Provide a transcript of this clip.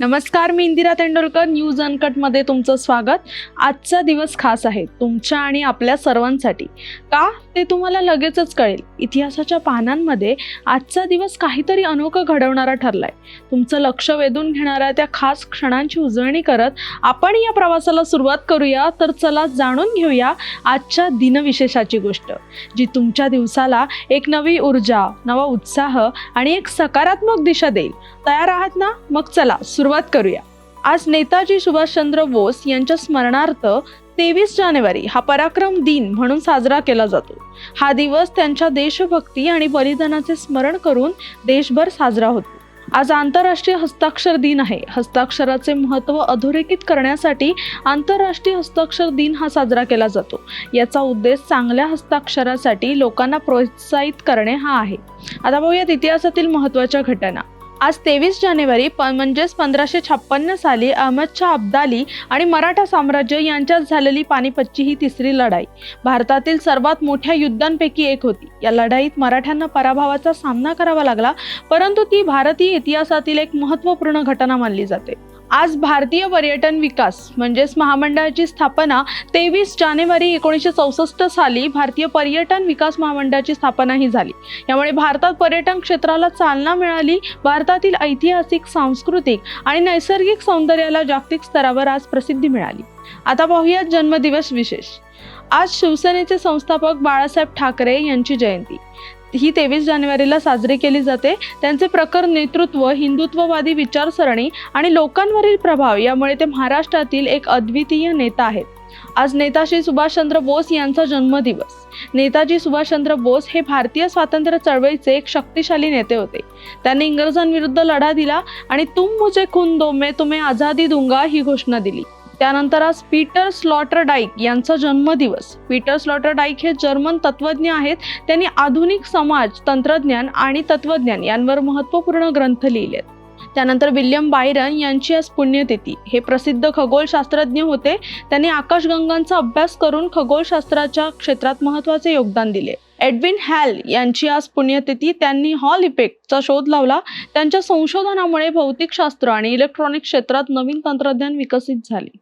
नमस्कार मी इंदिरा तेंडुलकर न्यूज अनकटमध्ये तुमचं स्वागत. आजचा दिवस खास आहे तुमच्या आणि आपल्या सर्वांसाठी. का? ते तुम्हाला लगेचच कळेल. इतिहासाच्या पानांमध्ये आजचा दिवस काहीतरी अनोखं घडवणारा ठरलाय. तुमचं लक्ष वेधून घेणाऱ्या त्या खास क्षणांची उजळणी करत आपण या प्रवासाला सुरुवात करूया. तर चला जाणून घेऊया आजच्या दिनविशेषाची गोष्ट जी तुमच्या दिवसाला एक नवी ऊर्जा नवा उत्साह आणि एक सकारात्मक दिशा देईल. तयार आहात ना? मग चला सुरुवात करूया. आज नेताजी सुभाषचंद्र बोस यांच्या स्मरणार्थ तेवीस जानेवारी हा पराक्रम दिन म्हणून साजरा केला जातो. हा दिवस त्यांच्या देशभक्ती आणि बलिदानाचे स्मरण करून देशभर साजरा होतो. आज आंतरराष्ट्रीय हस्ताक्षर दिन आहे. हस्ताक्षराचे महत्त्व अधोरेखित करण्यासाठी आंतरराष्ट्रीय हस्ताक्षर दिन हा साजरा केला जातो. याचा उद्देश चांगल्या हस्ताक्षरासाठी लोकांना प्रोत्साहित करणे हा आहे. आता बघूयात इतिहासातील महत्त्वाच्या घटना. आज तेवीस जानेवारी प म्हणजेच पंधराशे छप्पन्न साली अहमदशा अब्दाली आणि मराठा साम्राज्य यांच्यात झालेली पानिपतची ही तिसरी लढाई भारतातील सर्वात मोठ्या युद्धांपैकी एक होती. या लढाईत मराठ्यांना पराभवाचा सामना करावा लागला परंतु ती भारतीय इतिहासातील एक महत्त्वपूर्ण घटना मानली जाते. आज भारतीय पर्यटन विकास म्हणजेच महामंडळाची स्थापना तेवीस जानेवारी एकोणीसशे चौसष्ट साली भारतीय पर्यटन विकास महामंडळाची स्थापना ही झाली. यामुळे भारतात पर्यटन क्षेत्राला चालना मिळाली. भारतातील ऐतिहासिक सांस्कृतिक आणि नैसर्गिक सौंदर्याला जागतिक स्तरावर आज प्रसिद्धी मिळाली. आता पाहूया जन्मदिवस विशेष. आज शिवसेनेचे संस्थापक बाळासाहेब ठाकरे यांची जयंती. ही तेवीस जानेवारीला साजरी केली जाते. त्यांचे प्रखर नेतृत्व हिंदुत्ववादी विचारसरणी आणि लोकांवरील प्रभाव यामुळे ते महाराष्ट्रातील एक अद्वितीय नेता आहेत. आज नेताजी सुभाषचंद्र बोस यांचा जन्मदिवस. नेताजी सुभाषचंद्र बोस हे भारतीय स्वातंत्र्य चळवळीचे एक शक्तिशाली नेते होते. त्यांनी इंग्रजांविरुद्ध लढा दिला आणि तुम मुझे खून दो मे तुम्ही आझादी दुंगा ही घोषणा दिली. त्यानंतर आज पीटर स्लॉटर डाईक यांचा जन्मदिवस. पीटर स्लॉटर डाईक हे जर्मन तत्वज्ञ आहेत. त्यांनी आधुनिक समाज तंत्रज्ञान आणि तत्वज्ञान यांवर महत्त्वपूर्ण ग्रंथ लिहिलेत. त्यानंतर विल्यम बायरन यांची आज पुण्यतिथी. हे प्रसिद्ध खगोलशास्त्रज्ञ होते. त्यांनी आकाशगंगांचा अभ्यास करून खगोलशास्त्राच्या क्षेत्रात महत्त्वाचे योगदान दिले. एडविन हॅल यांची आज पुण्यतिथी. त्यांनी हॉल इफेक्टचा शोध लावला. त्यांच्या संशोधनामुळे भौतिकशास्त्र आणि इलेक्ट्रॉनिक क्षेत्रात नवीन तंत्रज्ञान विकसित झाले.